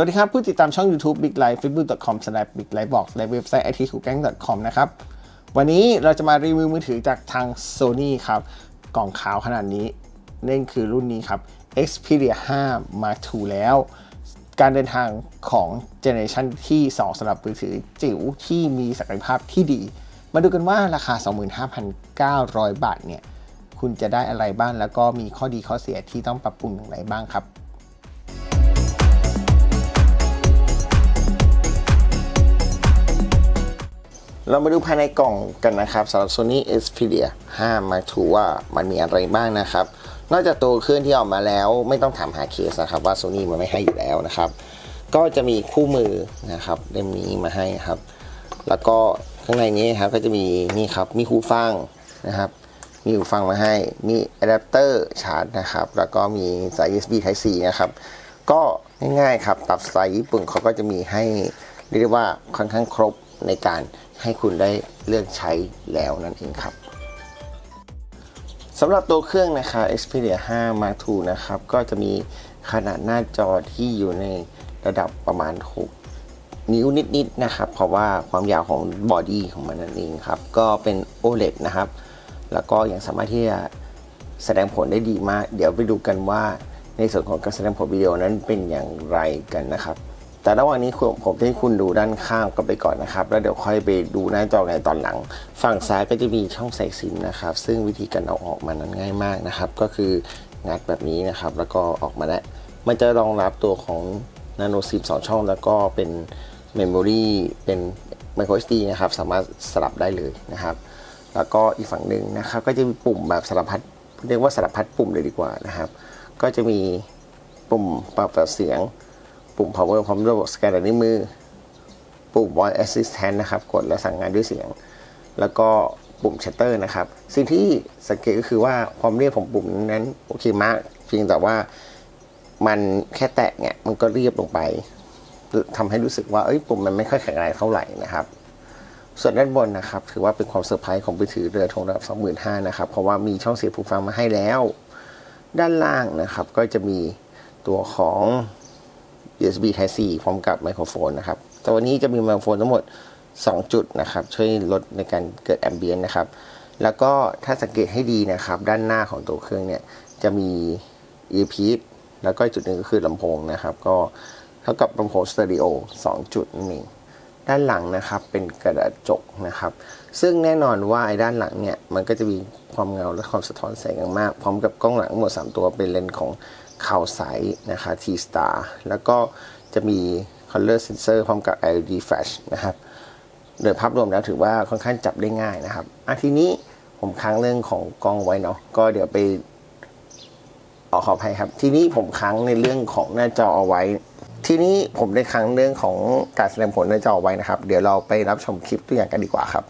สวัสดีครับ ผู้ติดตามช่อง YouTube Big Life facebook.com slash big life box และเว็บไซต์ it คูแก๊ง .com นะครับ วันนี้เราจะมารีวิวมือถือจากทาง Sony ครับ กล่องขาวขนาดนี้นั่นคือรุ่นนี้ครับ Xperia 5 Mark II แล้ว การเดินทางของเจเนอเรชันที่ 2สำหรับมือถือจิ๋วที่มีศักยภาพที่ดี มาดูกันว่าราคา 25,900 บาทเนี่ย คุณจะได้อะไรบ้างแล้วก็มีข้อดีข้อเสียที่ต้องปรับปรุงอย่างไรบ้างครับ เรามาดูภายในกล่องกันนะครับสำหรับ Sony Xperia 5 Mark II ว่ามันมีอะไรบ้างนะครับ นอกจากตัวเครื่องที่ออกมาแล้ว ไม่ต้องถามหาเคสนะครับว่า Sony มันไม่ให้อยู่แล้วนะครับ ก็จะมีคู่มือนะครับเล่มนี้มาให้ครับ แล้วก็ข้างในนี้ครับก็จะมีนี่ครับมีหูฟังนะครับมีหูฟังมาให้มีอะแดปเตอร์ชาร์จนะครับ แล้วก็มีสาย USB Type C นะครับก็ง่ายๆครับตับสายญี่ปุ่นเขาก็จะมีให้เรียกได้ว่าค่อนข้างครบในการ ให้คุณได้เลือกใช้แล้วนั่นเองครับสำหรับตัวเครื่องนะคะ Xperia 5 Mark II นะครับ ก็จะมีขนาดหน้าจอที่อยู่ในระดับประมาณ 6 นิ้วนิดๆนะครับ เพราะว่าความยาวของบอดี้ของมันนั่นเองครับ ก็เป็น OLED นะครับ แล้วก็ยังสามารถที่จะแสดงผลได้ดีมาก เดี๋ยวไปดูกันว่าในส่วนของการแสดงผลวิดีโอนั้นเป็นอย่างไรกันนะครับ แต่ระหว่างนี้ผมผมให้คุณดูด้านข้างกันไปก่อนนะครับ แล้วเดี๋ยวค่อยไปดูหน้าจอในตอนหลัง ฝั่งซ้ายก็จะมีช่องใส่ซิมนะครับ ซึ่งวิธีการเอาออกมานั้นง่ายมากนะครับ ก็คืองัดแบบนี้นะครับ แล้วก็ออกมาแล้วมันจะรองรับตัวของนาโนซิมสองช่อง แล้วก็เป็นเมมโมรีเป็น micro SD นะครับ สามารถสลับได้เลยนะครับ แล้วก็อีกฝั่งหนึ่งนะครับก็จะมีปุ่มแบบสารพัดเรียกว่าสารพัดปุ่มเลยดีกว่านะครับ ก็จะมีปุ่มปรับเสียง ปุ่ม power พร้อมระบบสแกนลายนิ้วมือ ปุ่ม voice assistant นะครับ กดและสั่งงานด้วยเสียง แล้วก็ปุ่ม shutter นะครับ สิ่งที่สังเกตก็คือว่าความเรียบของปุ่มนั้นโอเคมากเพียงแต่ว่ามันแค่แตะเนี่ยมันก็เรียบลงไปทำให้รู้สึกว่าเอ้ยปุ่มมันไม่ค่อยแข็งแรงเท่าไหร่นะครับ ส่วนด้านบนนะครับ ถือว่าเป็นความเซอร์ไพรส์ของมือถือเรือธงระดับ25,000นะครับ เพราะว่ามีช่องเสียบหูฟังมาให้แล้ว ด้านล่างนะครับ ก็จะมีตัวของ USB Type C พร้อมกับไมโครโฟนนะครับแต่วันนี้จะมีไมโครโฟนทั้งหมด 2 จุดนะครับ ช่วยลดในการเกิดแอมเบียนนะครับ แล้วก็ถ้าสังเกตให้ดีนะครับ ด้านหน้าของตัวเครื่องเนี่ย จะมี earpiece แล้วก็อีกจุดหนึ่งก็คือลำโพงนะครับ ก็เท่ากับลำโพงสเตอริโอ2จุดนั่นเองด้านหลังนะครับเป็นกระดาษจกนะครับ ซึ่งแน่นอนว่าไอ้ด้านหลังเนี่ย มันก็จะมีความเงาและความสะท้อนแสงอย่างมาก พร้อมกับกล้องหลังทั้งหมด 3 ตัวเป็นเลนส์ของ ข่าวใสนะคะ T-Star แล้วก็จะมี Color Sensor พร้อมกับ LED Flash นะครับ โดยภาพรวมแล้วถือว่าค่อนข้างจับได้ง่ายนะครับอะทีนี้ผมค้างเรื่องของกล้องไว้เนาะก็เดี๋ยวไปออขออภัยครับ ทีนี้ผมค้างในเรื่องของหน้าจอเอาไว้ ทีนี้ผมได้ค้างเรื่องของการแสดงผลหน้าจอเอาไว้นะครับ เดี๋ยวเราไปรับชมคลิปตัวอย่างกันดีกว่าครับ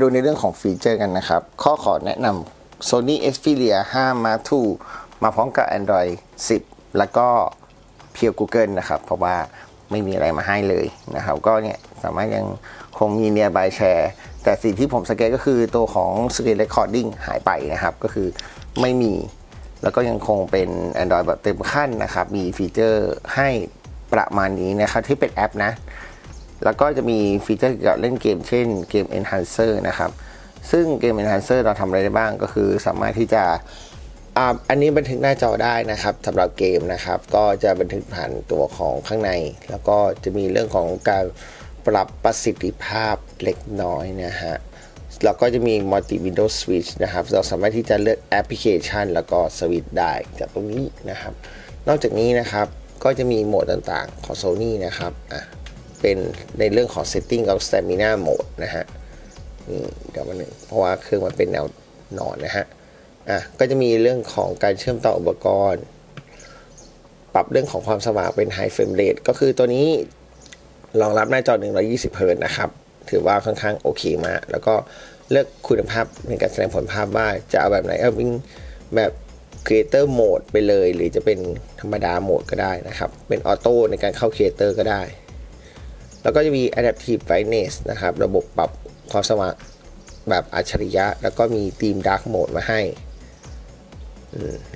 ดูในเรื่องของฟีเจอร์กันนะครับ ข้อขอแนะนำ Sony Xperia 5 Mark II มาพร้อมกับ Android 10 แล้วก็เพียว Google นะครับ เพราะว่าไม่มีอะไรมาให้เลยนะครับ ก็เนี่ยสามารถยังคงมี Nearby Share แต่สิ่งที่ผมสังเกตก็คือตัวของ Screen Recording หายไปนะครับ ก็คือไม่มีแล้วก็ยังคงเป็น Android แบบเต็มขั้นนะครับ มีฟีเจอร์ให้ประมาณนี้นะครับ ที่เป็นแอปนะ แล้วก็จะมีฟีเจอร์เกี่ยวกับเล่นเกมเช่นเกม Enhancer นะครับ ซึ่งเกม Enhancer เราทำอะไรได้บ้างก็คือสามารถที่จะอ่าอันนี้บันทึกหน้าจอได้นะครับสำหรับเกมนะครับ ก็จะบันทึกผ่านตัวของข้างใน แล้วก็จะมีเรื่องของการปรับประสิทธิภาพเล็กน้อยนะฮะแล้วก็จะมี multi window switch นะครับ เราสามารถที่จะเลือกแอปพลิเคชัน แล้วก็สวิตช์ได้จากตรงนี้นะครับ นอกจากนี้นะครับก็จะมีโหมดต่างๆของ Sony นะครับอะ เป็นในเรื่องของ setting กับ stamina mode นะฮะนี่เดี๋ยวมาหนึ่งเพราะว่าเครื่องมันเป็นแนวนอนนะฮะอะก็จะมีเรื่องของการเชื่อมต่ออุปกรณ์ ปรับเรื่องของความสว่างเป็น high frame rate ก็คือตัวนี้รองรับหน้าจอ 120เฮิรตซ์นะครับ ถือว่าค่อนข้างโอเคมาก แล้วก็เลือกคุณภาพในการแสดงผลภาพว่าจะเอาแบบไหนเอาเป็นแบบ Creator Mode ไปเลย หรือจะเป็นธรรมดาโหมดก็ได้นะครับ เป็นออโต้ในการเข้า Creator ก็ได้ แล้วก็จะมี Adaptive Brightness นะครับ ระบบปรับความสว่างแบบอัจฉริยะ แล้วก็มีธีม Dark Mode มาให้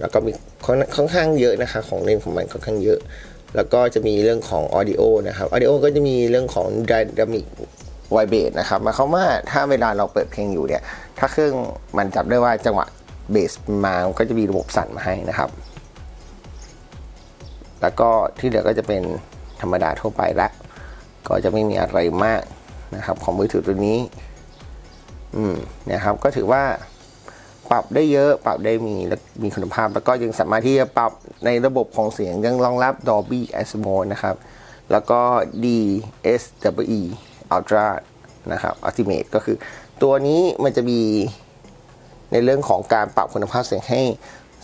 แล้วก็มีค่อนข้างเยอะนะคะของเล่นของมันค่อนข้างเยอะ แล้วก็จะมีเรื่องของ Audio นะครับ Audio ก็จะมีเรื่องของ Dynamic Vibrate นะครับหมายความว่าถ้าเวลาเราเปิดเพลงอยู่เนี่ย ถ้าเครื่องมันจับได้ว่าจังหวะเบสมาก็จะมีระบบสั่นมาให้นะครับ แล้วก็ที่เหลือก็จะเป็นธรรมดาทั่วไปละ ก็จะไม่มีอะไรมากนะครับของมือถือตัวนี้ อืมนะครับก็ถือว่าปรับได้เยอะปรับได้มีและมีคุณภาพ แล้วก็ยังสามารถที่จะปรับในระบบของเสียงยังรองรับ Dolby Atmos นะครับ แล้วก็ DSWE Ultra นะครับ Ultimate ก็คือตัวนี้มันจะมีในเรื่องของการปรับคุณภาพเสียงให้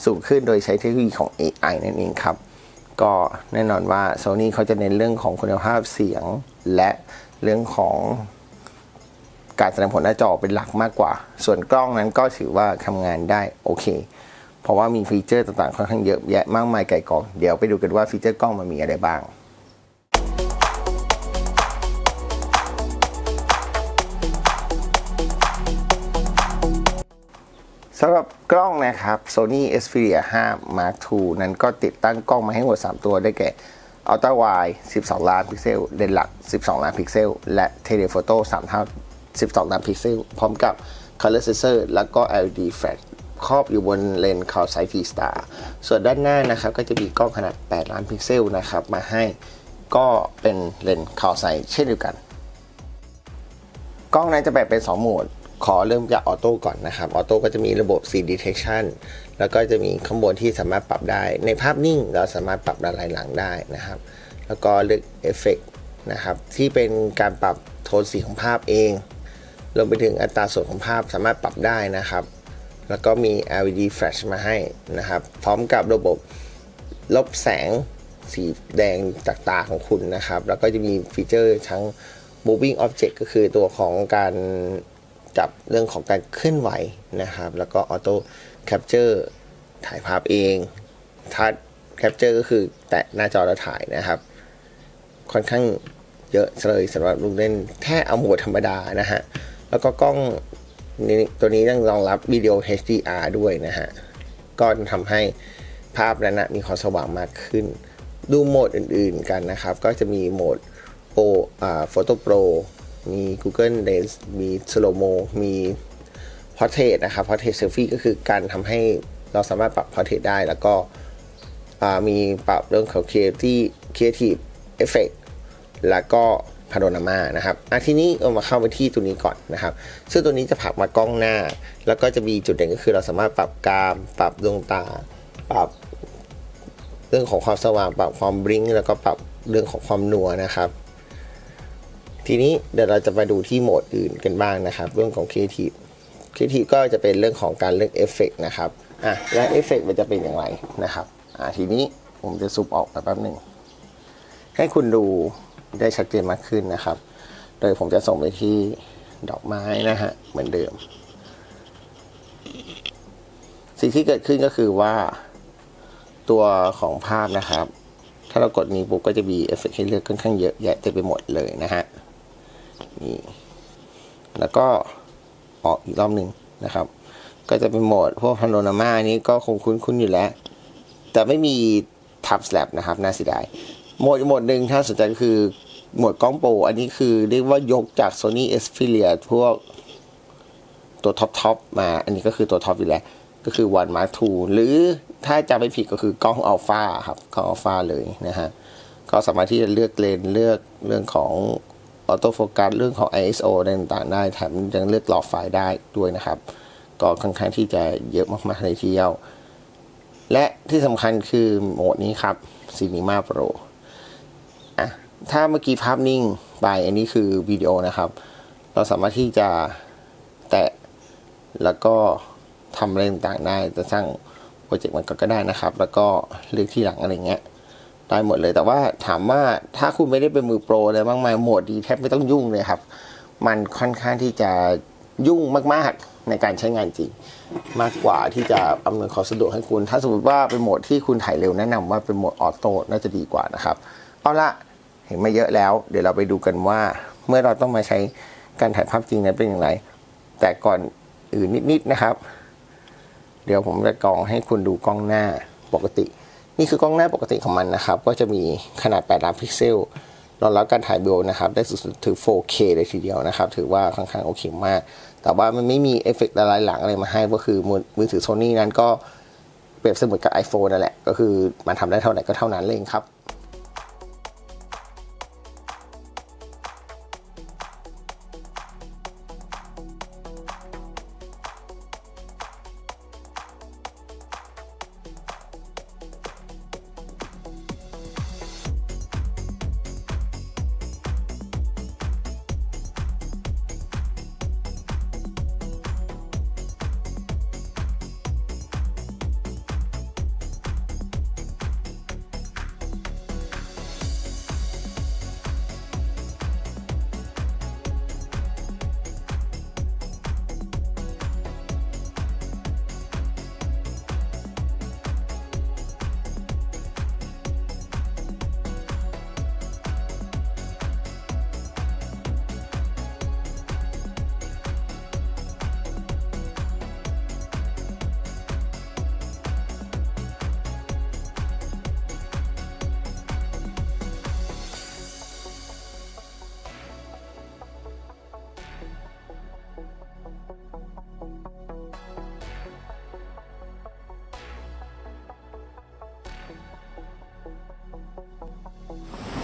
สูงขึ้นโดยใช้เทคโนโลยีของ AI นั่นเองครับ ก็แน่นอนว่า Sony เขาจะเน้นเรื่องของคุณภาพเสียง และเรื่องของการแสดงผลหน้าจอเป็นหลักมากกว่า ส่วนกล้องนั้นก็ถือว่าทำงานได้โอเค เพราะว่ามีฟีเจอร์ต่างๆค่อนข้างเยอะแยะมากมายไก่กอง เดี๋ยวไปดูกันว่าฟีเจอร์กล้องมันมีอะไรบ้างสำหรับกล้องนะครับ Sony Xperia 5 Mark II นั้นก็ติดตั้งกล้องมาให้หมด 3 ตัวได้แก่ Ultra Wide 12 ล้านพิกเซลเลนส์หลัก 12 ล้านพิกเซล และ Telephoto 3 เท่า 12 ล้านพิกเซล พร้อมกับ Color Sensor แล้วก็ LED Flash ครอบอยู่บนเลนส์ c o u s i t Star ส่วนด้านหน้านะครับก็จะมีกล้องขนาด 8 ล้านพิกเซลนะครับมาให้ก็เป็นเลนส์ c o u s i เช่นเดียวกัน กล้องนั้นจะแบ่งเป็น 2 โหมด ขอเริ่มจากออโต้ก่อนนะครับ ออโต้ก็จะมีระบบ Scene Detection แล้วก็จะมีข้างบนที่สามารถปรับได้ ในภาพนิ่งเราสามารถปรับด้านหลังได้นะครับ แล้วก็เลือกเอฟเฟกนะครับ ที่เป็นการปรับโทนสีของภาพเองรวมไปถึงอัตราส่วนของภาพสามารถปรับได้นะครับ แล้วก็มี LED Flash มาให้นะครับ พร้อมกับระบบลบแสงสีแดงจากตาของคุณนะครับ แล้วก็จะมีฟีเจอร์ทั้ง moving object ก็คือตัวของการ จับเรื่องของการเคลื่อนไหวนะครับ แล้วก็ auto capture ถ่ายภาพเองทัด capture ก็คือแตะหน้าจอแล้วถ่ายนะครับ ค่อนข้างเยอะเลยสำหรับลูกเล่นแค่เอาโหมดธรรมดานะฮะ แล้วก็กล้องตัวนี้ยังรองรับวิดีโอ HDR ด้วยนะฮะ ก็ทำให้ภาพนั้นนะมีความสว่างมากขึ้น ดูโหมดอื่นๆกันนะครับ ก็จะมีโหมด Pro อ่า Photo Pro มี Google Lens มี Slow Mo มี Portrait นะครับ Portrait Selfie ก็คือการทำให้เราสามารถปรับ Portrait ได้ แล้วก็มีปรับเรื่องของ Creative Creative Effect แล้วก็ Panorama นะครับอะทีนี้เอามาเข้าไปที่ตัวนี้ก่อนนะครับ ซึ่งตัวนี้จะผลักมากล้องหน้า แล้วก็จะมีจุดเด่นก็คือเราสามารถปรับกราม ปรับดวงตา ปรับเรื่องของความสว่าง ปรับความบลิงก์แล้วก็ปรับเรื่องของความนัวนะครับ ทีนี้เดี๋ยวเราจะมาดูที่โหมดอื่นกันบ้างนะครับ เรื่องของ Creative Creative ก็จะเป็นเรื่องของการเลือกเอฟเฟกนะครับอะและเอฟเฟกมันจะเป็นอย่างไรนะครับอะทีนี้ผมจะซุปออกไปแป๊บหนึ่งให้คุณดูได้ชัดเจนมากขึ้นนะครับ โดยผมจะส่งไปที่ดอกไม้นะฮะเหมือนเดิม สิ่งที่เกิดขึ้นก็คือว่าตัวของภาพนะครับ ถ้าเรากดนี้ปุ๊บก็จะมีเอฟเฟกต์ให้เลือกค่อนข้างเยอะแยะเต็มไปหมดเลยนะฮะ นี่แล้วก็ออกอีกรอบหนึ่งนะครับ ก็จะเป็นโหมดพวกพาโนรามานี้ก็คงคุ้นๆอยู่แล้ว แต่ไม่มีทับสแลปนะครับ น่าเสียดายโหมดอีกโหมดหนึ่งถ้าสนใจก็คือโหมดกล้องโปรอันนี้คือเรียกว่ายกจาก Sony Xperia พวกตัวท็อปทอปมา อันนี้ก็คือตัวท็อปอยู่แล้ว ก็คือ One Mark II หรือถ้าจำไม่ผิดก็คือกล้องอัลฟาครับกล้องอัลฟาเลยนะฮะ ก็สามารถที่จะเลือกเลนเลือกเรื่องของ ออโต้โฟกัสเรื่องของ ISO อะไรต่างๆได้แถมยังเลือกหลอกไฟล์ได้ด้วยนะครับ ก็ค่อนข้างที่จะเยอะมากๆเลยทีเดียว และที่สำคัญคือโหมดนี้ครับ Cinema Pro อะถ้าเมื่อกี้ภาพนิ่งไปอันนี้คือวิดีโอนะครับ เราสามารถที่จะแตะแล้วก็ทำอะไรต่างๆได้จะสร้างโปรเจกต์มันก็ได้นะครับ แล้วก็เลือกที่หลังอะไรเงี้ย ได้หมดเลย แต่ว่าถามว่าถ้าคุณไม่ได้เป็นมือโปรเลยมากมายโหมดดีแทบไม่ต้องยุ่งเลยครับ มันค่อนข้างที่จะยุ่งมากๆในการใช้งานจริง มากกว่าที่จะอำนวยความสะดวกให้คุณ ถ้าสมมติว่าเป็นโหมดที่คุณถ่ายเร็วแนะนำว่าเป็นโหมดออโต้น่าจะดีกว่านะครับ เอาละเห็นมาเยอะแล้ว เดี๋ยวเราไปดูกันว่าเมื่อเราต้องมาใช้การถ่ายภาพจริงนั้นเป็นอย่างไร แต่ก่อนอื่นนิดๆนะครับ เดี๋ยวผมจะกรองให้คุณดูกล้องหน้าปกติ นี่คือกล้องหน้าปกติของมันนะครับ ก็จะมีขนาด 8 ล้านพิกเซลรองรับการถ่ายวิดีโอนะครับ ได้สูงสุดถึง 4K เลยทีเดียวนะครับ ถือว่าค่อนข้างโอเคมาก แต่ว่ามันไม่มีเอฟเฟกต์อะไรหลังอะไรมาให้ ก็คือมือถือโซนี่นั้นก็เปรียบเสมือนกับ iPhone นั่นแหละ ก็คือมันทำได้เท่าไหร่ก็เท่านั้นเลยครับ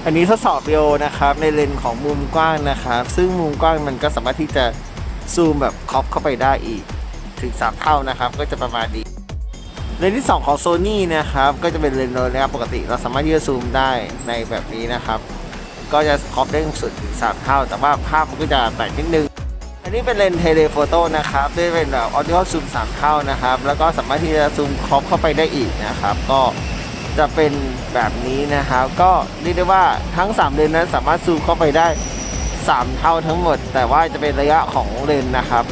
อันนี้ทดสอบวิดีโอนะครับในเลนส์ของมุมกว้างนะครับ ซึ่งมุมกว้างมันก็สามารถที่จะซูมแบบครอปเข้าไปได้อีกถึง 3 เท่านะครับ ก็จะประมาณนี้เลนส์ที่ 2 ของ Sony นะครับ ก็จะเป็นเลนส์โดยนะครับปกติเราสามารถที่จะซูมได้ในแบบนี้นะครับ ก็จะครอปได้สุดถึง 3 เท่า แต่ว่าภาพมันก็จะแตกนิดนึง อันนี้เป็นเลนส์เทเลโฟโต้นะครับด้วยเป็นแบบออ d ิ o ซูม 3 เท่านะครับ แล้วก็สามารถที่จะซูมครอปเข้าไปได้อีกนะครับ ก็จะเป็น แบบนี้นะครับ ก็เรียกได้ว่าทั้ง 3 เลนนั้นสามารถซูมเข้าไปได้ 3 เท่าทั้งหมด แต่ว่าจะเป็นระยะของเลนนะครับ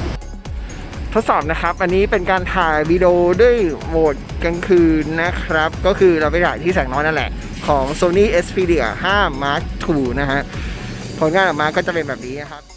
ทดสอบนะครับอันนี้เป็นการถ่ายวิดีโอด้วยโหมดกลางคืนนะครับ ก็คือเราไปถ่ายที่แสงน้อยนั่นแหละ ของ Sony Xperia 5 Mark II นะฮะผลงานออกมาก็จะเป็นแบบนี้นะครับ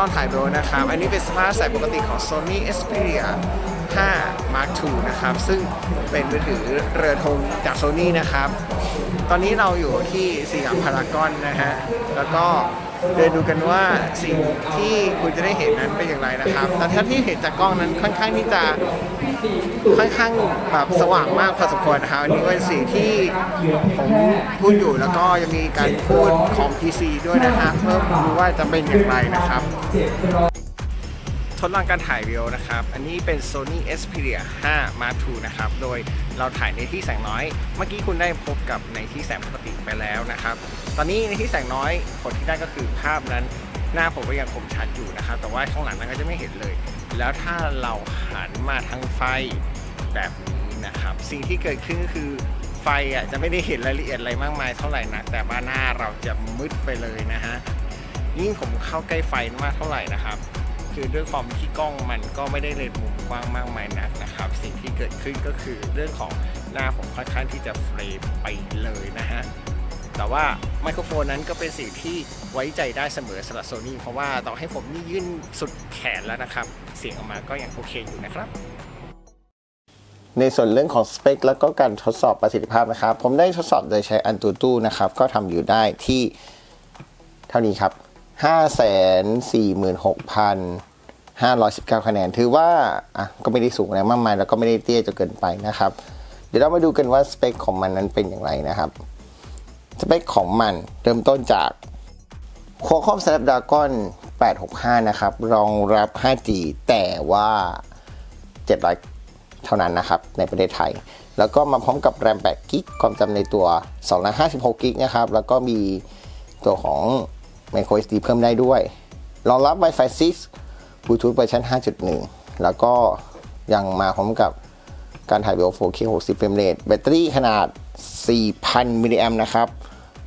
ทดลองถ่ายวิดีโอนะครับ อันนี้เป็นสภาพใส่ปกติของ Sony Xperia 5 Mark II นะครับ ซึ่งเป็นมือถือเรือธงจาก Sony นะครับ ตอนนี้เราอยู่ที่สยามพารากอนนะฮะ แล้วก็ เดินดูกันว่าสิ่งที่คุณจะได้เห็นนั้นเป็นอย่างไรนะครับแต่ถ้าที่เห็นจากกล้องนั้นค่อนข้างที่จะค่อนข้างแบบสว่างมากพอสมควรนะครับอันนี้เป็นสิ่งที่ผมพูดอยู่แล้วก็ยังมีการพูดของ PC ด้วยนะฮะเพื่อรู้ว่าจะเป็นอย่างไรนะครับ ทดลองการถ่ายวิดีโอนะครับ อันนี้เป็น Sony Xperia 5 Mark II นะครับ โดยเราถ่ายในที่แสงน้อย เมื่อกี้คุณได้พบกับในที่แสงปกติไปแล้วนะครับ ตอนนี้ในที่แสงน้อยผลที่ได้ก็คือภาพนั้นหน้าผมก็ยังคมชัดอยู่นะครับ แต่ว่าข้างหลังนั้นก็จะไม่เห็นเลย แล้วถ้าเราหันมาทางไฟแบบนี้นะครับ สิ่งที่เกิดขึ้นก็คือไฟอะจะไม่ได้เห็นรายละเอียดอะไรมากมายเท่าไหร่นะแต่ว่าหน้าเราจะมืดไปเลยนะฮะยิ่งผมเข้าใกล้ไฟมากเท่าไหร่นะครับ คือด้วยความที่กล้องมันก็ไม่ได้เลนส์มุมกว้างมากมายนักนะครับ สิ่งที่เกิดขึ้นก็คือเรื่องของหน้าผมค่อนข้างที่จะเฟรมไปเลยนะฮะแต่ว่าไมโครโฟนนั้นก็เป็นสิ่งที่ไว้ใจได้เสมอสำหรับโซนี่เพราะว่าต่อให้ผมนี่ยื่นสุดแขนแล้วนะครับ เสียงออกมาก็ยังโอเคอยู่นะครับ ในส่วนเรื่องของสเปคแล้วก็การทดสอบประสิทธิภาพนะครับ ผมได้ทดสอบโดยใช้อันตูตู้นะครับ ก็ทำอยู่ได้ที่เท่านี้ครับ 519 คะแนน ถือว่าอะก็ไม่ได้สูงอะไรมากมาย แล้วก็ไม่ได้เตี้ยจนเกินไปนะครับ เดี๋ยวเรามาดูกันว่าสเปคของมันนั้นเป็นอย่างไรนะครับสเปคของมันเริ่มต้นจาก Qualcomm Snapdragon 865 นะครับ รองรับ 5G แต่ว่า 700 เท่านั้นนะครับ ในประเทศไทย แล้วก็มาพร้อมกับแรม8กิกความจำในตัว256กิกนะครับ แล้วก็มีตัวของ micro SD เพิ่มได้ด้วย รองรับ Wi-Fi 6 Bluetooth เวอร์ชัน5.1 แล้วก็ยังมาพร้อมกับการถ่ายวิดีโอ 4K 60เฟรมเรทแบตเตอรี่ขนาด 4,000 มิลลิแอมนะครับ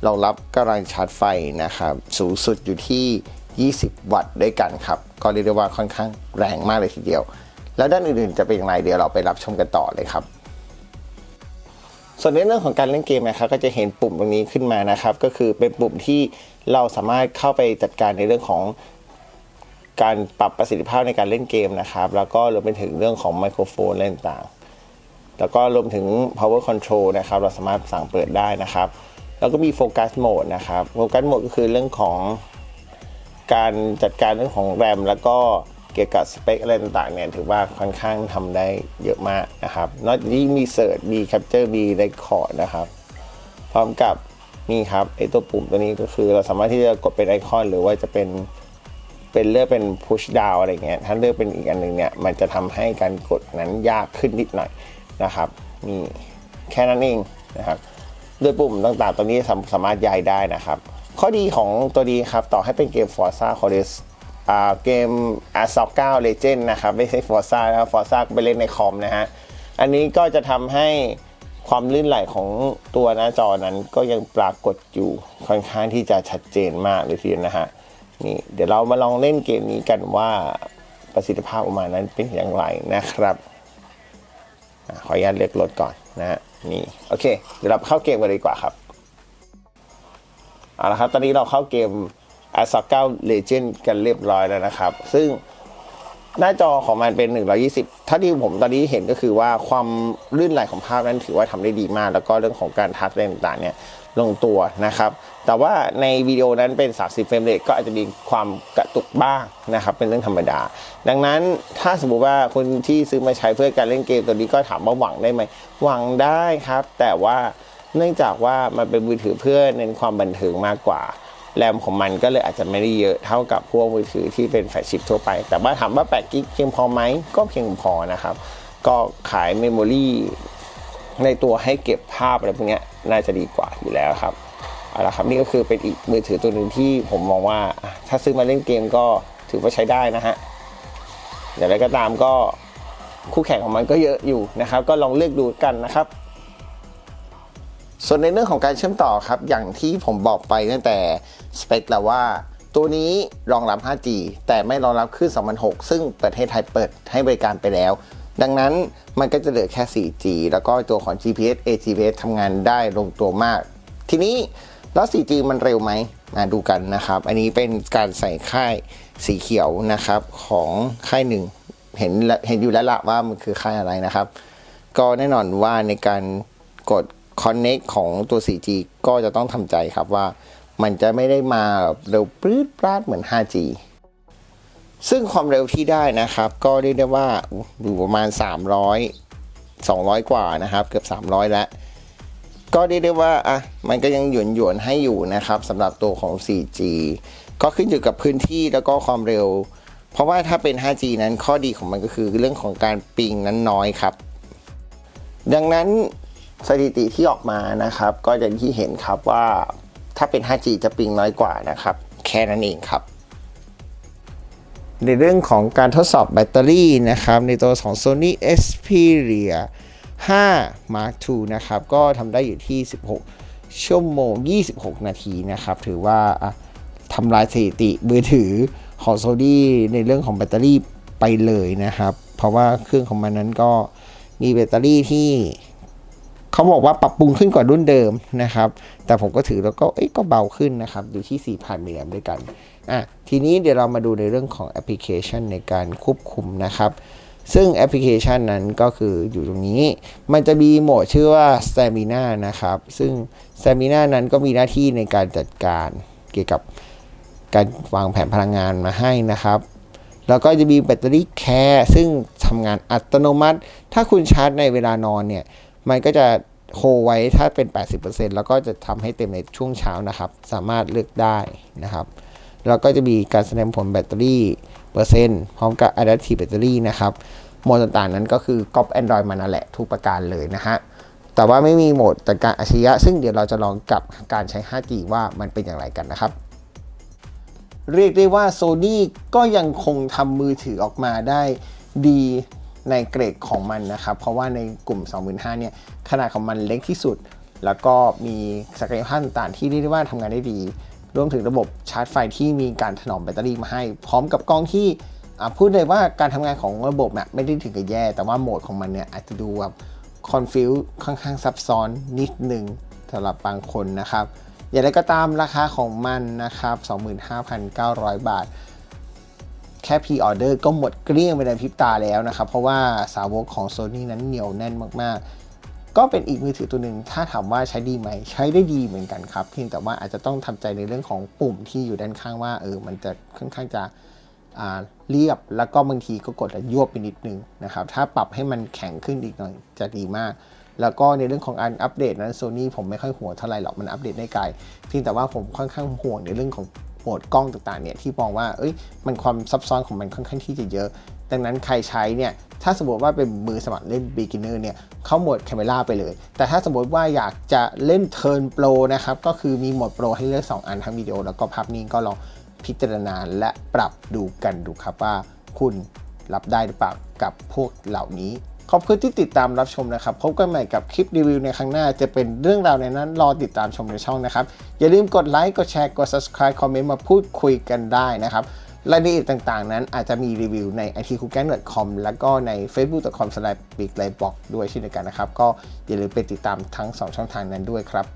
รองรับกำลังชาร์จไฟนะครับ สูงสุดอยู่ที่ 20 วัตต์ด้วยกันครับ ก็เรียกได้ว่าค่อนข้างแรงมากเลยทีเดียว แล้วด้านอื่นๆจะเป็นอย่างไรเดี๋ยวเราไปรับชมกันต่อเลยครับ ส่วนในเรื่องของการเล่นเกมนะครับ ก็จะเห็นปุ่มตรงนี้ขึ้นมานะครับ ก็คือเป็นปุ่มที่เราสามารถเข้าไปจัดการในเรื่องของ การปรับประสิทธิภาพในการเล่นเกมนะครับ แล้วก็รวมไปถึงเรื่องของไมโครโฟนอะไรต่างๆแล้วก็รวมถึง power control นะครับ เราสามารถสั่งเปิดได้นะครับ แล้วก็มีโฟกัสโหมดนะครับโฟกัสโหมดก็คือเรื่องของการจัดการเรื่องของแรมแล้วก็เกี่ยวกับสเปคอะไรต่างๆเนี่ยถือว่าค่อนข้างทำได้เยอะมากนะครับ นอกจากนี้มีเสิร์ชมีแคปเจอร์มีเรคคอร์ดนะครับ พร้อมกับนี่ครับไอตัวปุ่มตัวนี้ก็คือเราสามารถที่จะกดเป็นไอคอน หรือว่าจะเป็น เป็นเลือกเป็น push down อะไรเงี้ยถ้าเลือกเป็นอีกอันหนึ่งเนี่ยมันจะทำให้การกดนั้นยากขึ้นนิดหน่อยนะครับนี่แค่นั้นเองนะครับโดยปุ่มต่างๆ ตัวนี้สามสามารถย้ายได้นะครับ ข้อดีของตัวนี้ครับต่อให้เป็นเกม Forza h o r i z อ่าเกม a s o 9 Legend นะครับ ไม่ใช่ Forza นะครับ Forza ไปเล่นในคอมนะฮะ อันนี้ก็จะทำให้ความลื่นไหลของตัวหน้าจอนั้นก็ยังปรากฏอยู่ค่อนข้างที่จะชัดเจนมากเลยทีเดียวนะฮะ นี่เดี๋ยวเรามาลองเล่นเกมนี้กันว่าประสิทธิภาพออกมานั้นเป็นอย่างไรนะครับขออนุญาตเลือกรถก่อนนะฮะนี่โอเค เดี๋ยวเราเข้าเกมกันเลยดีกว่าครับเอาละครับ ตอนนี้เราเข้าเกม a s a 9 Legend กันเรียบร้อยแล้วนะครับ ซึ่งหน้าจอของมันเป็น 120 ถ้าที่ผมตอนนี้เห็นก็คือว่าความลื่นไหลของภาพนั้นถือว่าทำได้ดีมาก แล้วก็เรื่องของการทัชอะไรต่างๆเนี่ย ลงตัวนะครับ แต่ว่าในวิดีโอนั้นเป็น 30 เฟรมเรทก็อาจจะมีความกระตุกบ้างนะครับ เป็นเรื่องธรรมดา ดังนั้นถ้าสมมุติว่าคนที่ซื้อมาใช้เพื่อการเล่นเกมตัวนี้ก็ถามว่าหวังได้ไหม หวังได้ครับ แต่ว่าเนื่องจากว่ามันเป็นมือถือเพื่อเน้นความบันเทิงมากกว่าแรมของมันก็เลยอาจจะไม่ได้เยอะเท่ากับพวกมือถือที่เป็นแฟลชชิปทั่วไป แต่ว่าถามว่า8กิกเพียงพอไหมก็เพียงพอนะครับ ก็ขายเมมโมรี ในตัวให้เก็บภาพอะไรพวกนี้น่าจะดีกว่าอยู่แล้วครับเอาละครับนี่ก็คือเป็นอีกมือถือตัวหนึ่งที่ผมมองว่า ถ้าซื้อมาเล่นเกมก็ถือว่าใช้ได้นะฮะอย่างไรก็ตามก็คู่แข่งของมันก็เยอะอยู่นะครับ ก็ลองเลือกดูกันนะครับ ส่วนในเรื่องของการเชื่อมต่อครับ อย่างที่ผมบอกไปตั้งแต่สเปคแล้วว่า ตัวนี้รองรับ 5G แต่ไม่รองรับคลื่น2006 ซึ่งประเทศไทยเปิดให้บริการไปแล้ว ดังนั้นมันก็จะเหลือแค่ 4G แล้วก็ตัวของ GPS AGPS ทำงานได้ลงตัวมาก ทีนี้แล้ว 4G มันเร็วไหมมาดูกันนะครับ อันนี้เป็นการใส่ค่ายสีเขียวนะครับของค่ายหนึ่งเห็นเห็นอยู่แล้วละว่ามันคือค่ายอะไรนะครับ ก็แน่นอนว่าในการกด Connect ของตัว 4G ก็จะต้องทำใจครับว่า มันจะไม่ได้มาแบบเร็วปรื๊ดปราดเหมือน 5G ซึ่งความเร็วที่ได้นะครับ ก็เรียกได้ว่าอยู่ประมาณ 300 200 กว่านะครับ เกือบ 300 แล้ว ก็เรียกได้ว่าอะมันก็ยังหยวนหยวนให้อยู่นะครับสำหรับตัวของ 4G ก็ขึ้นอยู่กับพื้นที่แล้วก็ความเร็ว เพราะว่าถ้าเป็น 5G นั้นข้อดีของมันก็คือเรื่องของการปิงนั้นน้อยครับ ดังนั้นสถิติที่ออกมานะครับ ก็อย่างที่เห็นครับว่าถ้าเป็น 5G จะปิงน้อยกว่านะครับ แค่นั้นเองครับ ในเรื่องของการทดสอบแบตเตอรี่นะครับ ในตัวของ Sony Xperia 5 Mark II นะครับ ก็ทำได้อยู่ที่ 16 ชั่วโมง 26 นาทีนะครับ ถือว่าทำลายสถิติมือถือของ Sony ในเรื่องของแบตเตอรี่ไปเลยนะครับ เพราะว่าเครื่องของมันนั้นก็มีแบตเตอรี่ที่เขาบอกว่าปรับปรุงขึ้นกว่ารุ่นเดิมนะครับ แต่ผมก็ถือแล้วก็เอ้ยก็เบาขึ้นนะครับ อยู่ที่ 4,000มิลลิแอมป์ด้วยกัน อะทีนี้เดี๋ยวเรามาดูในเรื่องของแอปพลิเคชันในการควบคุมนะครับ ซึ่งแอปพลิเคชันนั้นก็คืออยู่ตรงนี้ มันจะมีโหมดชื่อว่า Stamina นะครับ ซึ่ง Stamina นั้นก็มีหน้าที่ในการจัดการเกี่ยวกับการวางแผนพลังงานมาให้นะครับ แล้วก็จะมีแบตเตอรี่แคร์ซึ่งทำงานอัตโนมัติ ถ้าคุณชาร์จในเวลานอนเนี่ย มันก็จะโฮไว้ถ้าเป็น 80%แล้วก็จะทำให้เต็มในช่วงเช้านะครับ สามารถเลือกได้นะครับ แล้วก็จะมีการแสดงผลแบตเตอรี่เปอร์เซ็นต์พร้อมกับ Adaptive Battery นะครับโหมดต่างๆนั้นก็คือก๊อป Android มานั่นแหละทุกประการเลยนะฮะแต่ว่าไม่มีโหมดจัดการอัจฉริยะ ซึ่งเดี๋ยวเราจะลองกับการใช้ 5G ว่ามันเป็นอย่างไรกันนะครับ เรียกได้ว่า Sony ก็ยังคงทำมือถือออกมาได้ดีในเกรดของมันนะครับ เพราะว่าในกลุ่ม 25,000เนี่ย ขนาดของมันเล็กที่สุด แล้วก็มีศักยภาพต่างๆที่เรียกได้ว่าทำงานได้ดี รวมถึงระบบชาร์จไฟที่มีการถนอมแบตเตอรี่มาให้ พร้อมกับกล้องที่พูดเลยว่าการทำงานของระบบเนี่ยไม่ได้ถึงกับแย่ แต่ว่าโหมดของมันเนี่ยอาจจะดูแบบคอนฟิวค่อนข้างซับซ้อนนิดนึงสำหรับบางคนนะครับ อย่างไรก็ตามราคาของมันนะครับ 25,900 บาท แค่พรีออเดอร์ก็หมดเกลี้ยงไปในพริบตาแล้วนะครับ เพราะว่าสาวกของ Sony นั้นเหนียวแน่นมากๆ ก็เป็นอีกมือถือตัวหนึ่งถ้าถามว่าใช้ดีไหมใช้ได้ดีเหมือนกันครับเพียงแต่ว่าอาจจะต้องทำใจในเรื่องของปุ่มที่อยู่ด้านข้างว่าเออมันจะค่อนข้างจะอ่าเรียบแล้วก็บางทีก็กดแล้วยวบไปนิดนึงนะครับถ้าปรับให้มันแข็งขึ้นอีกหน่อยจะดีมาก แล้วก็ในเรื่องของการอัปเดตนั้นโซนี่ผมไม่ค่อยห่วงเท่าไหร่หรอกมันอัปเดตได้ไกลเพียงแต่ว่าผมค่อนข้างห่วงในเรื่องของโหมดกล้องต่างๆเนี่ยที่มองว่าเอ้ยมันความซับซ้อนของมันค่อนข้างที่จะเยอะ ดังนั้นใครใช้เนี่ยถ้าสมมติว่าเป็นมือสมัครเล่น beginner เนี่ยเข้าโหมด camera ไปเลย แต่ถ้าสมมติว่าอยากจะเล่น turn pro นะครับก็คือมีโหมด pro ให้เลือก 2 อันทั้งวิดีโอแล้วก็ภาพนิ่งก็ลองพิจารณาและปรับดูกันดูครับว่าคุณรับได้หรือเปล่ากับพวกเหล่านี้ ขอบคุณที่ติดตามรับชมนะครับ พบกันใหม่กับคลิปรีวิวในครั้งหน้า จะเป็นเรื่องราวในนั้นรอติดตามชมในช่องนะครับ อย่าลืมกดไลค์ กดแชร์ กด subscribe คอมเมนต์มาพูดคุยกันได้นะครับ รายละเอียดต่างๆ นั้นอาจจะมีรีวิวใน i t c o o k a n c o m แล้วก็ใน f a c e b o o k c o m b i g l i b o x ด้วยเช่นเดียวกันนะครับ ก็อย่าลืมไปติดตามทั้ง 2 ช่องทางนั้นด้วยครับ